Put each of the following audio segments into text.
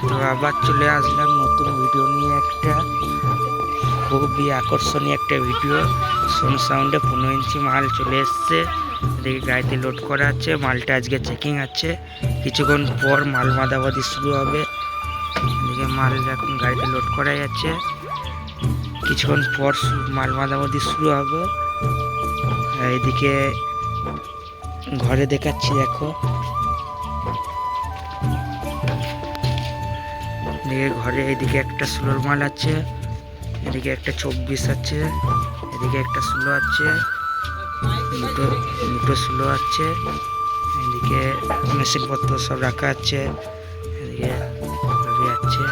তো আবার চলে আসলাম নতুন ভিডিও নিয়ে একটা। খুবই আকর্ষণীয় একটা ভিডিও সোন সাউন্ডে পনেরো ইঞ্চি মাল চলে এসছে। এদিকে গাড়িতে লোড করা আছে, মালটা আজকে চেকিং আছে। কিছুক্ষণ পর মাল মাদাবাদি শুরু হবে। এদিকে মাল এখন গাড়িতে লোড করা যাচ্ছে কিছুক্ষণ পর মাল মাদাবাদি শুরু হবে। এদিকে ঘরে দেখাচ্ছি, দেখো। এদিকে ঘরে এদিকে একটা ষোলোর মাল আছে, এদিকে একটা চব্বিশ আছে, এদিকে একটা ষোলো আছে, দুটো দুটো ষোলো আছে, এদিকে মেশিনপত্র সব রাখা আছে, এদিকে আছে।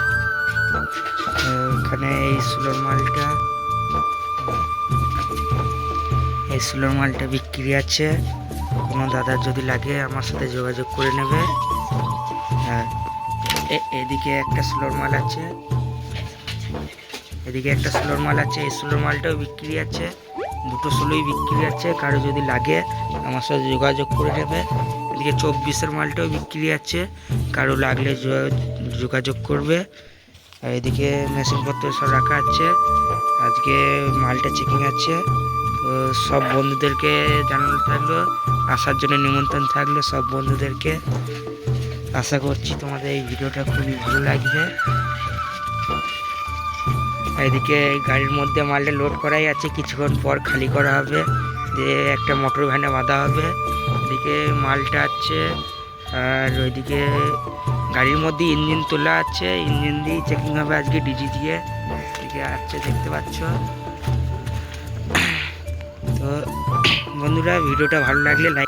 ওখানে এই ষোলোর মালটা, এই ষোলোর মালটা বিক্রি আছে। কোনো দাদার যদি লাগে আমার সাথে যোগাযোগ করে নেবে। হ্যাঁ। এদিকে একটা স্লোর মাল আছে। এদিকে একটা স্লোর মাল আছে। এই স্লোর মালটাও বিক্রি আছে। দুটো স্লোই বিক্রি আছে। কারও যদি লাগে, আমার সাথে যোগাযোগ করে নেবে। এদিকে চব্বিশের মালটাও বিক্রি আছে। কারও লাগলে যোগাযোগ করবে। আর এদিকে মেশিনপত্র সব রাখা আছে। আজকে মালটা চেকিং আছে। তো সব বন্ধুদেরকে জানানো থাকল। আসার জন্য নিমন্ত্রণ থাকল সব বন্ধুদেরকে। আশা করছি তোমাদের এই ভিডিওটা খুবই ভালো লাগবে এদিকে গাড়ির মধ্যে মালটা লোড করাই আছে, কিছুক্ষণ পর খালি করা হবে। দিয়ে একটা মোটর ভ্যানে বাঁধা হবে। এদিকে মালটা আছে, আর ওইদিকে গাড়ির মধ্যে ইঞ্জিন তোলা আছে। ইঞ্জিন দিয়ে চেকিং হবে আজকে ডিজি দিয়ে এদিকে আছে দেখতে পাচ্ছ। তো বন্ধুরা, ভিডিওটা ভালো লাগলে লাইক